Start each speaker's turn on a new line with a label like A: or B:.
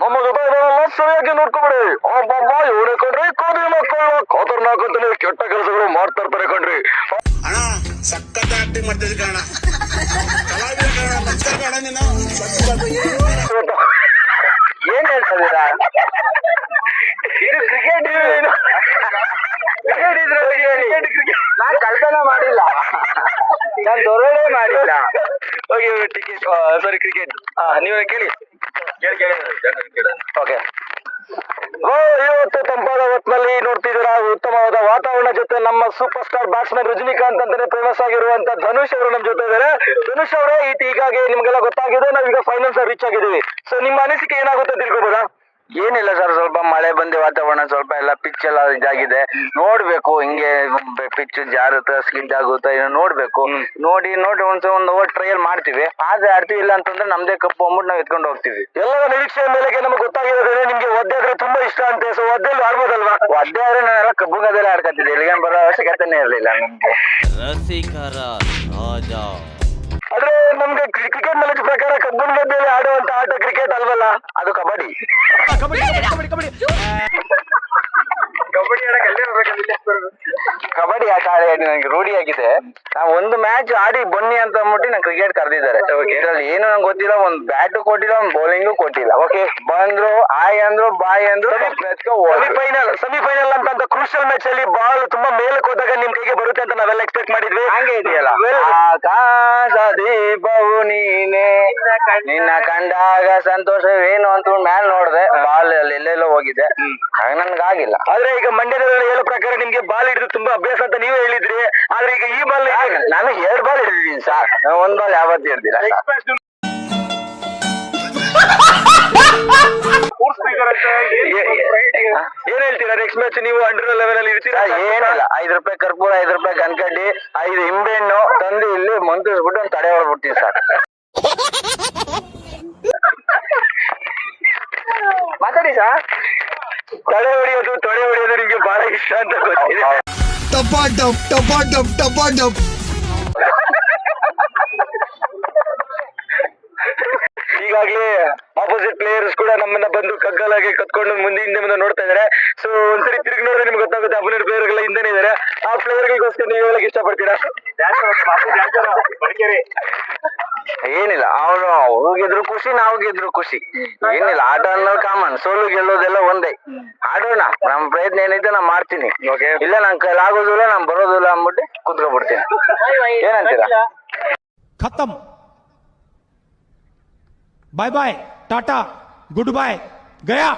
A: ನಮ್ಮ ಜೊತೆ ಇದಾರಲ್ಲ ಸರಿಯಾಗಿ ನೋಡ್ಕೊಬಿಡಿ. ಅಬ್ಬಬ್ಬ ಇವನೇ ಕಣ್ರಿ ಕೋದಿ ಮಕ್ಕಳು ಖತರ್ನಾಕ್ ಅಂತಾನೆ ಕೆಟ್ಟ ಕೆಲಸಗಳು ಮಾಡ್ತಾ ಇರ್ತಾರೆ ಕಣ್ರಿ
B: ಅಣ್ಣ ಸಖತ್ ಆಕ್ಟಿಂಗ್ ಕಣ
A: ಏನ್ ಹೇಳ್ತಾ ಇದೀರಾ ಇದು ಕ್ರಿಕೆಟ್ ಕ್ರಿಕೆಟ್ ಇದ್ರೆ ನಾನ್ ಕಳ್ತನ ಮಾಡಿಲ್ಲ. ನಾನ್ ದೊರಡೆ ಮಾಡಿಲ್ಲ. ಓಕೆ ಟಿಕೆಟ್ ಸಾರಿ ಕ್ರಿಕೆಟ್ ನೀವೇ ಕೇಳಿ? ಕೇಳಿ ಕೇಳಿ ಓಕೆ ಇವತ್ತು ತಂಪಾದ ಹೊತ್ತಿನಲ್ಲಿ ನೋಡ್ತಿದ್ದೀರಾ ಉತ್ತಮವಾದ ವಾತಾವರಣ ಜೊತೆ ನಮ್ಮ ಸೂಪರ್ ಸ್ಟಾರ್ ಬ್ಯಾಟ್ಸ್ಮನ್ ರಜನಿಕಾಂತ್ ಅಂತಾನೆ ಫೇಮಸ್ ಆಗಿರುವಂತ ಧನುಷ್ ಅವರು ನಮ್ಮ ಜೊತೆ ಇದ್ದಾರೆ. ಧನುಷ್ ಅವರೇ ಈಗಾಗೆ ನಿಮ್ಗೆಲ್ಲ ಗೊತ್ತಾಗಿದೆ ನಾವೀಗ ಫೈನಲ್ಸ್ ರೀಚ್ ಆಗಿದ್ದೀವಿ. ಸೊ ನಿಮ್ಮ ಅನಿಸಿಕೆ ಏನಾಗುತ್ತೆ ತಿಳ್ಕೊಬೋದಾ?
C: ಏನಿಲ್ಲ ಸರ್ ಸ್ವಲ್ಪ ಮಳೆ ಬಂದಿ ವಾತಾವರಣ ಸ್ವಲ್ಪ ಎಲ್ಲ ಪಿಚ್ ಎಲ್ಲ ಇದಾಗಿದೆ. ನೋಡ್ಬೇಕು ಹಿಂಗೆ ಪಿಚ್ ಜಾರುತ್ತ ಸ್ಕಿಡ್ ಆಗುತ್ತಾ ಏನೋ ನೋಡ್ಬೇಕು. ನೋಡಿ ನೋಡಿ ಒಂದ್ಸ ಒಂದ್ ಓವರ್ ಟ್ರಯಲ್ ಮಾಡ್ತೀವಿ. ಆದ್ರೆ ಆಡ್ತೀವಿ ಇಲ್ಲ ಅಂತಂದ್ರೆ ನಮ್ದೇ ಕಪ್ಪು ಅಂದ್ಬಿಟ್ಟು ನಾವು ಎತ್ಕೊಂಡು ಹೋಗ್ತೀವಿ.
A: ಎಲ್ಲ ನಿರೀಕ್ಷೆ ಮೇಲೆ ನಮ್ಗೆ ಗೊತ್ತಾಗಿರೋದ್ರೆ ನಿಮ್ಗೆ ಒದ್ದೆ ಆದ್ರೆ ತುಂಬಾ ಇಷ್ಟ ಅಂತ. ಸೊ ಒದ್ದೆಲ್ಲೂ ಆಡ್ಬೋದಲ್ವಾ?
C: ಒದ್ದೆ ಆದ್ರೆ ನಾನೆಲ್ಲ ಕಬ್ಬು ಗದ್ದೆಲ್ಲ ಆಡ್ಕೊತಿದ್ದೆ ಇಲ್ಲಿಗೆ ಬರೋ ಅವಶ್ಯಕತೆನೇ ಇರ್ಲಿಲ್ಲ ನಮ್ಗೆ.
D: ರಸಿಕರ ರಾಜ.
A: ನಮ್ಗೆ ಕ್ರಿಕೆಟ್ ನಾಲೆಜ್ ಪ್ರಕಾರ ಕಬ್ಬನ್ ಗದ್ದೆಯಲ್ಲಿ ಆಡುವಂತ ಆಟ ಕ್ರಿಕೆಟ್ ಅಲ್ವಲ್ಲ?
C: ಅದು ಕಬಡ್ಡಿ.
A: ಕಬಡ್ಡಿ
C: ಕಬಡ್ಡಿ ಆಟ ನನಗೆ ರೂಢಿ ಆಗಿದೆ. ನಾವು ಒಂದು ಮ್ಯಾಚ್ ಆಡಿ ಬನ್ನಿ ಅಂತ ಅಂದ್ಬಿಟ್ಟು ನಂಗೆ ಕ್ರಿಕೆಟ್ ಕರೆದಿದ್ದಾರೆ. ಇದ್ರಲ್ಲಿ ಏನು ನಂಗೆ ಗೊತ್ತಿಲ್ಲ ಒಂದ್ ಬ್ಯಾಟ್ ಕೊಟ್ಟಿಲ್ಲ ಒಂದ್ ಬೌಲಿಂಗು ಕೊಟ್ಟಿಲ್ಲ. ಓಕೆ ಬಂದ್ರು ಆಯ್ ಅಂದ್ರು ಬಾಯ್ ಅಂದ್ರು
A: ಸೆಮಿಫೈನಲ್ ಸೆಮಿಫೈನಲ್ ಅಂತ ಅಂತ ಕ್ರೂಷಲ್ ಮ್ಯಾಚ್ ಅಲ್ಲಿ ಬಾಲ್ ತುಂಬಾ ಮೇಲೆ ಹೋದಾಗ ನಿಮ್ ಕೈಗೆ ಬರುತ್ತೆ ಅಂತ ನಾವೆಲ್ಲ ಎಕ್ಸ್ಪೆಕ್ಟ್ ಮಾಡಿದ್ವಿ.
C: ಹಂಗೆ ಇದೆಯಲ್ಲ? ಆಕಾಶ ದೀಪ ನಿನ್ನ ಕಂಡಾಗ ಸಂತೋಷವೇನು ಅಂತ ಮ್ಯಾಲ್ ನೋಡ್ದೆ ಬಾಲ್ ಅಲ್ಲಿ ಎಲ್ಲೆಲ್ಲೋ ಹೋಗಿದೆ. ಹಾಗ ನನ್ಗಾಗಿಲ್ಲ.
A: ಆದ್ರೆ ಈಗ ಮಂಡ್ಯದಲ್ಲಿ ಹೇಳೋ ಪ್ರಕಾರ ನಿಮ್ಗೆ ಬಾಲ್ ಹಿಡಿದು ತುಂಬಾ ಅಭ್ಯಾಸ ಅಂತ ನೀವೇ ಹೇಳಿದ್ರಿ. ಆದ್ರೆ ಈಗ ಈ ಬಾಲ್
C: ನಾನು ಎರಡ್ ಬಾಲ್ ಹಿಡಿದಿದ್ದೀನಿ ಸರ್. ಒಂದ್ ಬಾಲ್ ಯಾವತ್ತೂ ಹಿಡ್ದಿಲ್ಲ.
A: ಏನ್ ಹೇಳ್ತೀರಾ? ನೆಕ್ಸ್ಟ್ ಮ್ಯಾಚ್ ನೀವು ಅಂಡರ್ ಲೆವೆಲ್ ಅಲ್ಲಿ ಇರ್ತೀರಾ?
C: ಏನಿಲ್ಲ. ಐದ್ ರೂಪಾಯಿ ಕರ್ಪೂರ ಐದ್ ರೂಪಾಯಿ ಗನ್ಕಡ್ಡಿ ಐದು ಹಿಂಬೆಹಣ್ಣು ತಂದು ಇಲ್ಲಿ ಮಂತ್ರಿಸ್ಬಿಟ್ಟು ಒಂದು ತಡೆ ಹೊಡ್ಬಿಡ್ತೀನಿ ಸರ್. ಮಾತಾಡಿ ಸರ್
A: ತಡೆ ಹೊಡಿಯೋದು ತೊಡೆ ಹೊಡಿಯೋದು ನಿಮ್ಗೆ ಬಹಳ ಇಷ್ಟ ಅಂತ ಗೊತ್ತಿದೆ.
B: ಟಪಾಟಪ್ ಟಪಾಟಪ್ ಟಪಾಟಪ್.
A: ಈಗಾಗ್ಲೇ ಆಪೋಸಿಟ್ ಪ್ಲೇಯರ್ಸ್ ಕೂಡ ನಮ್ಮನ್ನ ಬಂದು ಕಗ್ಗಲಾಗಿ ಕತ್ಕೊಂಡು ಮುಂದೆ ಹಿಂದೆ ಮುಂದೆ ನೋಡ್ತಾ ಇದಾರೆ ಸೊ ಒಂದ್ಸರಿ ತಿರುಗಿ ನೋಡಿದ್ರೆ ನಿಮ್ಗೆ ಗೊತ್ತಾಗುತ್ತೆ ಅಪೋನೆಂಟ್ ಪ್ಲೇಯರ್ ಎಲ್ಲ ಹಿಂದೆ ಇದಾರೆ ಆ ಪ್ಲೇಯರ್ ಗೋಸ್ಕರ ನೀವು ಹೇಳಕ್ ಇಷ್ಟಪಡ್ತೀರಾ?
C: ಏನಿಲ್ಲ ಅವ್ರು ಅವ್ರು ಗೆದ್ರು ಖುಷಿ ನಾವು ಗೆದ್ರು ಖುಷಿ. ಏನಿಲ್ಲ ಆಟ ಅನ್ನೋದು ಕಾಮನ್ ಸೋಲು ಗೆಲ್ಲೋದೆಲ್ಲ ಒಂದೇ. ಆಡೋಣ ನಮ್ ಪ್ರಯತ್ನ ಏನೈತೆ ನಾ ಮಾಡ್ತೀನಿ. ಇಲ್ಲ ನನ್ ಕೈಲಾಗೋದಿಲ್ಲ ನಾನ್ ಬರೋದಿಲ್ಲ ಅಂದ್ಬಿಟ್ಟು ಕುತ್ಕೊಬಿಡ್ತೀನಿ. ಏನಂತೀರಾ?
E: ಖತಮ್ bye bye tata good bye गया।